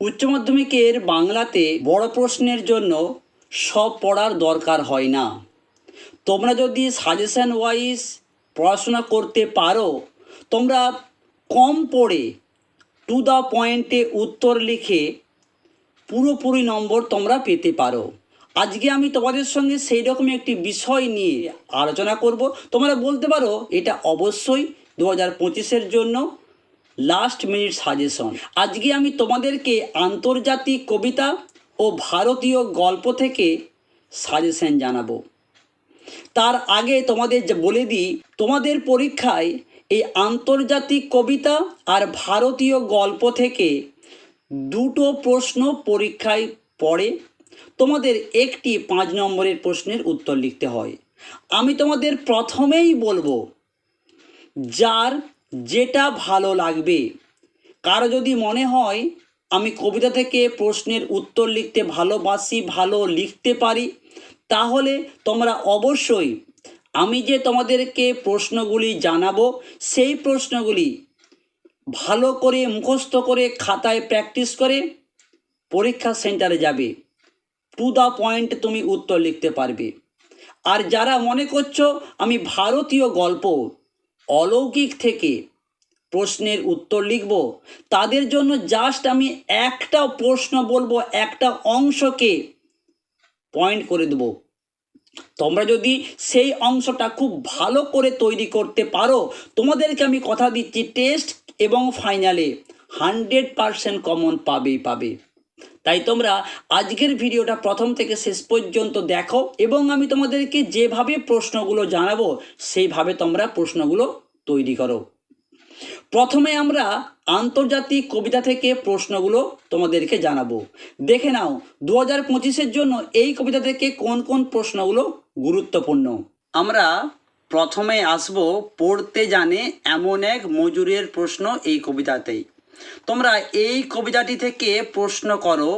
উচ্চ মাধ্যমিকের বাংলাতে বড় প্রশ্নের জন্য সব পড়ার দরকার হয় না। তোমরা যদি সাজেশন ওয়াইজ পড়াশোনা করতে পারো, তোমরা কম পড়ে টু দ্য পয়েন্টে উত্তর লিখে পুরোপুরি নম্বর তোমরা পেতে পারো। আজকে আমি তোমাদের সঙ্গে সেই রকম একটি বিষয় নিয়ে আলোচনা করব। তোমরা বলতে পারো এটা অবশ্যই দু হাজার পঁচিশের জন্য লাস্ট মিনিট সাজেশন আজকে আমি তোমাদেরকে আন্তর্জাতিক কবিতা ও ভারতীয় গল্প থেকে সাজেশন জানাব। তার আগে তোমাদের বলে দিই, তোমাদের পরীক্ষায় এই আন্তর্জাতিক কবিতা আর ভারতীয় গল্প থেকে দুটো প্রশ্ন পরীক্ষায় পড়ে। তোমাদের একটি পাঁচ নম্বরের প্রশ্নের উত্তর লিখতে হয়। আমি তোমাদের প্রথমেই বলব, যার যেটা ভালো লাগবে। কারও যদি মনে হয়, আমি কবিতা থেকে প্রশ্নের উত্তর লিখতে ভালোবাসি, ভালো লিখতে পারি, তাহলে তোমরা অবশ্যই আমি যে তোমাদেরকে প্রশ্নগুলি জানাব, সেই প্রশ্নগুলি ভালো করে মুখস্থ করে খাতায় প্র্যাকটিস করে পরীক্ষা সেন্টারে যাবে। টু দ্য পয়েন্ট তুমি উত্তর লিখতে পারবে। আর যারা মনে করছ, আমি ভারতীয় গল্প অলৌকিক থেকে প্রশ্নের উত্তর লিখব। তাদের জন্য জাস্ট আমি একটা প্রশ্ন বলব, একটা অংশকে পয়েন্ট করে দেবো। তোমরা যদি সেই অংশটা খুব ভালো করে তৈরি করতে পারো, তোমাদেরকে আমি কথা দিচ্ছি টেস্ট এবং ফাইনালে হান্ড্রেড পারসেন্ট কমন পাবেই, পাবে। তাই তোমরা আজকের ভিডিওটা প্রথম থেকে শেষ পর্যন্ত দেখো এবং আমি তোমাদেরকে যেভাবে প্রশ্নগুলো জানাব, সেইভাবে তোমরা প্রশ্নগুলো তৈরি করো। প্রথমে আমরা আন্তর্জাতিক কবিতা থেকে প্রশ্নগুলো তোমাদেরকে জানাব। দেখে নাও দু হাজার পঁচিশের জন্য এই কবিতা থেকে কোন কোন প্রশ্নগুলো গুরুত্বপূর্ণ? আমরা প্রথমে আসব, পড়তে জানে এমন এক মজুরের প্রশ্ন এই কবিতাতেই। তোমরা এই কবিতাটি থেকে প্রশ্ন করো,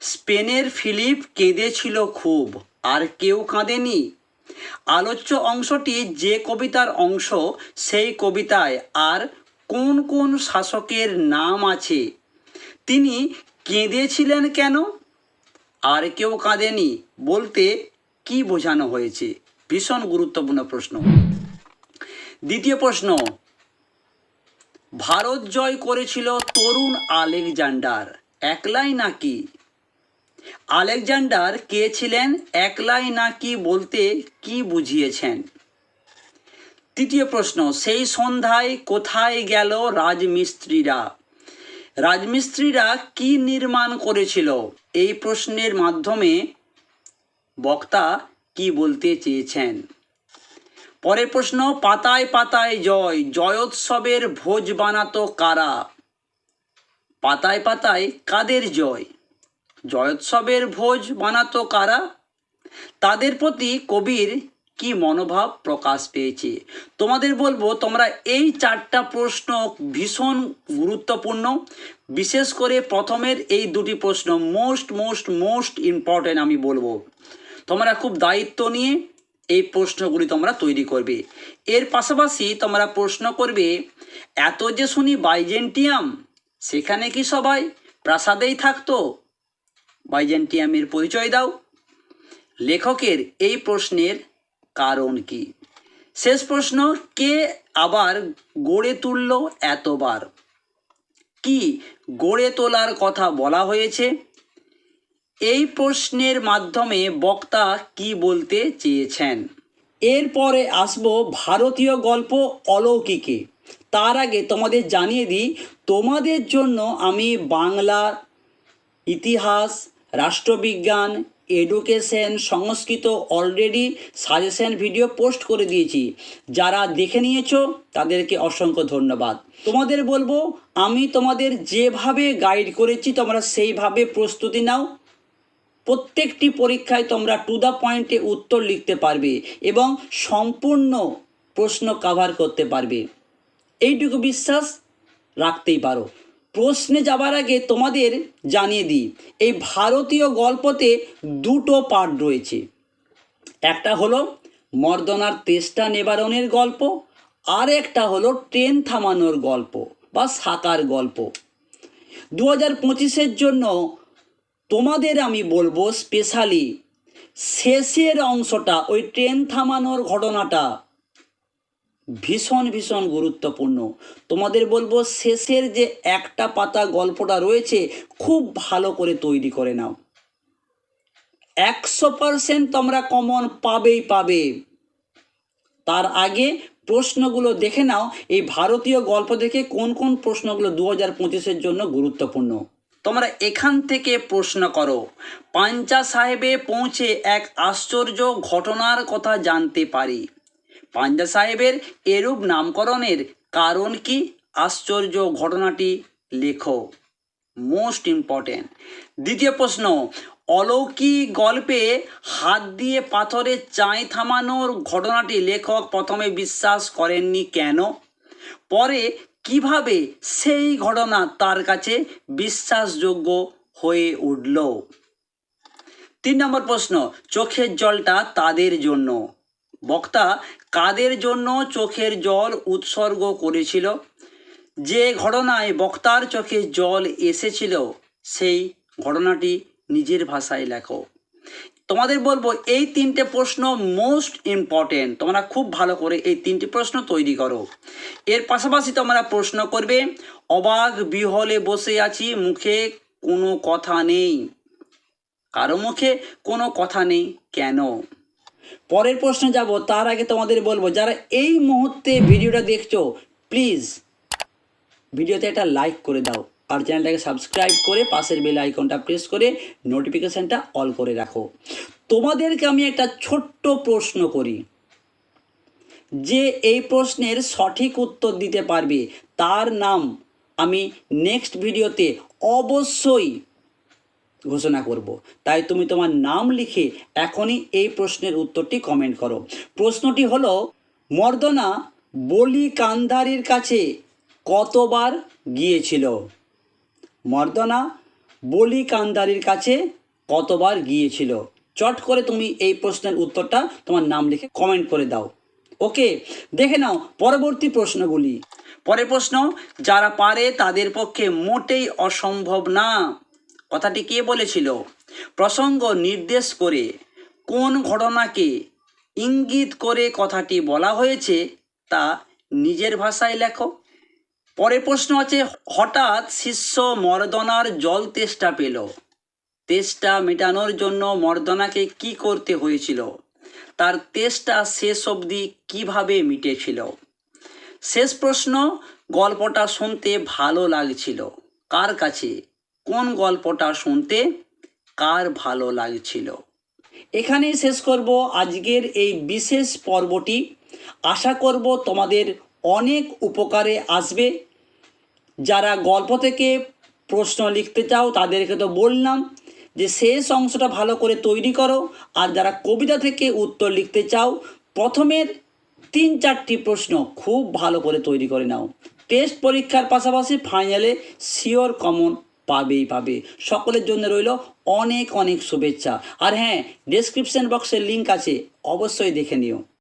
স্পেনের ফিলিপ কেঁদেছিল খুব, আর কেউ কাঁদেনি? আলোচ্য অংশটি যে কবিতার অংশ, সেই কবিতায় আর কোন কোন শাসকের নাম আছে? তিনি কেঁদেছিলেন কেন? আর কেউ কাঁদেনি বলতে কি বোঝানো হয়েছে? ভীষণ গুরুত্বপূর্ণ প্রশ্ন। দ্বিতীয় প্রশ্ন ভারত জয় করেছিল তরুণ আলেকজান্ডার। একলাই নাকি? আলেকজান্ডার কে ছিলেন? একলাই নাকি বলতে কি বুঝিয়েছেন? তৃতীয় প্রশ্ন, সেই সন্ধ্যায় কোথায় গেল রাজমিস্ত্রিরা? রাজমিস্ত্রিরা কি নির্মাণ করেছিল? এই প্রশ্নের মাধ্যমে বক্তা কি বলতে চেয়েছেন? পরের প্রশ্ন, পাতায় পাতায় জয়, জয়োৎসবের ভোজ বানাতো কারা? পাতায় পাতায় কাদের জয়? জয়োৎসবের ভোজ বানাতো কারা? তাদের প্রতি কবির কি মনোভাব প্রকাশ পেয়েছে? তোমাদের বলব, তোমরা এই চারটা প্রশ্ন ভীষণ গুরুত্বপূর্ণ। বিশেষ করে প্রথমের এই দুটি প্রশ্ন মোস্ট মোস্ট মোস্ট ইম্পর্টেন্ট আমি বলব। তোমরা খুব দায়িত্ব নিয়ে এই প্রশ্নগুলি তোমরা তৈরি করবে। এর পাশাপাশি তোমরা প্রশ্ন করবে, এত যে শুনি বাইজেন্টিয়াম, সেখানে কি সবাই প্রাসাদেই থাকতো? বাইজেন্টিয়ামের পরিচয় দাও। লেখকের এই প্রশ্নের কারণ কি? শেষ প্রশ্ন, কে আবার গড়ে তুলল এতবার? কি গড়ে তোলার কথা বলা হয়েছে? এই প্রশ্নের মাধ্যমে বক্তা কি বলতে চেয়েছেন? এরপরে আসব ভারতীয় গল্প অলৌকিকে। তার আগে তোমাদের জানিয়ে দিই, তোমাদের জন্য আমি বাংলা, ইতিহাস, রাষ্ট্রবিজ্ঞান, education, Sanskrit already suggestion video post করে দিয়েছি। যারা দেখে নিয়েছো, তাদেরকে অসংখ্য ধন্যবাদ। তোমাদের বলব, আমি তোমাদের যেভাবে গাইড করেছি, তোমরা সেইভাবে প্রস্তুতি নাও। প্রত্যেকটি পরীক্ষায় তোমরা টু দ্য পয়েন্টে উত্তর লিখতে পারবে এবং সম্পূর্ণ প্রশ্ন কভার করতে পারবে। এইটুকু বিশ্বাস রাখতেই পারো। প্রশ্নে যাবার আগে তোমাদের জানিয়ে দিই, এই ভারতীয় গল্পতে দুটো পার্ট রয়েছে। একটা হলো মর্দনার তেষ্টা নিবারণের গল্প, আর একটা হলো ট্রেন থামানোর গল্প বা সাকার গল্প। দু হাজার পঁচিশের জন্য তোমাদের আমি বলব স্পেশালি শেষের অংশটা, ওই ট্রেন থামানোর ঘটনাটা ভীষণ ভীষণ গুরুত্বপূর্ণ। তোমাদের বলব শেষের যে একটা পাতা গল্পটা রয়েছে, খুব ভালো করে তৈরি করে নাও। একশো পারসেন্ট তোমরা কমন পাবেই, পাবে। তার আগে প্রশ্নগুলো দেখে নাও, এই ভারতীয় গল্প দেখে কোন কোন প্রশ্নগুলো দু হাজার পঁচিশের জন্য গুরুত্বপূর্ণ। তোমরা এখান থেকে প্রশ্ন করো। পাঞ্চা সাহেবে পৌঁছে এক আশ্চর্য ঘটনার কথা জানতে পারি। পাঞ্জা সাহেবের এরূপ নামকরণের কারণ কি? আশ্চর্য ঘটনাটি লেখো। Most important. দ্বিতীয় প্রশ্ন, অলৌকিক গল্পে হাত দিয়ে পাথরে চাই থামানোর ঘটনাটি লেখক প্রথমে বিশ্বাস করেননি কেন? পরে কীভাবে সেই ঘটনা তার কাছে বিশ্বাসযোগ্য হয়ে উঠল? তিন নম্বর প্রশ্ন, চোখের জলটা তাদের জন্য? বক্তা, কাদের জন্য চোখের জল উৎসর্গ করেছিল? যে ঘটনায় বক্তার চোখে জল এসেছিল, সেই ঘটনাটি নিজের ভাষায় লেখো। তোমাদের বলব, এই তিনটে প্রশ্ন মোস্ট ইম্পর্টেন্ট তোমরা খুব ভালো করে এই তিনটি প্রশ্ন তৈরি করো। এর পাশাপাশি তোমরা প্রশ্ন করবে, অবাক বিহলে বসে আছি, মুখে কোনো কথা নেই। কারও মুখে কোনো কথা নেই, কেন? পরের প্রশ্ন যাব, তার আগে তোমাদের বলব, যারা এই মুহূর্তে ভিডিওটা দেখছ প্লিজ ভিডিওতে একটা লাইক করে দাও। আর চ্যানেলটাকে সাবস্ক্রাইব করে পাশের বেল আইকনটা প্রেস করে নোটিফিকেশানটা অল করে রাখো। তোমাদেরকে আমি একটা ছোট্ট প্রশ্ন করি। যে এই প্রশ্নের সঠিক উত্তর দিতে পারবে, তার নাম আমি নেক্সট ভিডিওতে অবশ্যই ঘোষণা করব। তাই তুমি তোমার নাম লিখে এখনই এই প্রশ্নের উত্তরটি কমেন্ট করো। প্রশ্নটি হলো, মর্দনা বলি কান্ধারির কাছে কতবার গিয়েছিল? মর্দনা বলি কান্দারির কাছে কতবার গিয়েছিল? চট করে তুমি এই প্রশ্নের উত্তরটা তোমার নাম লিখে কমেন্ট করে দাও। ওকে দেখে নাও পরবর্তী প্রশ্নগুলি। পরের প্রশ্ন, যারা পারে তাদের পক্ষে মোটেই অসম্ভব না। কথাটি কে বলেছিল? প্রসঙ্গ নির্দেশ করে কোন ঘটনাকে ইঙ্গিত করে কথাটি বলা হয়েছে তা নিজের ভাষায় লেখো। পরের প্রশ্ন আছে, হঠাৎ শিষ্য মর্দনার জল তেষ্টা পেল। তেষ্টা মেটানোর জন্য মর্দনাকে কি করতে হয়েছিল? তার তেষ্টা শেষ অবধি কীভাবে মিটেছিল? শেষ প্রশ্ন, গল্পটা শুনতে ভালো লাগছিল। কার কাছে? কোন গল্পটা শুনতে কার ভালো লাগছিল? এখানেই শেষ করব আজকের এই বিশেষ পর্বটি। আশা করব তোমাদের অনেক উপকারে আসবে। যারা গল্প থেকে প্রশ্ন লিখতে চাও, তাদেরকে তো বললাম যে শেষ অংশটা ভালো করে তৈরি করো। আর যারা কবিতা থেকে উত্তর লিখতে চাও, প্রথমের তিন চারটি প্রশ্ন খুব ভালো করে তৈরি করে নাও। টেস্ট পরীক্ষার পাশাপাশি ফাইনালে শিওর কমন পাবেই পাবে। সকলের জন্য রইল অনেক অনেক শুভেচ্ছা। আর হ্যাঁ ডেসক্রিপশন বক্সের লিঙ্ক আছে, অবশ্যই দেখে নিও।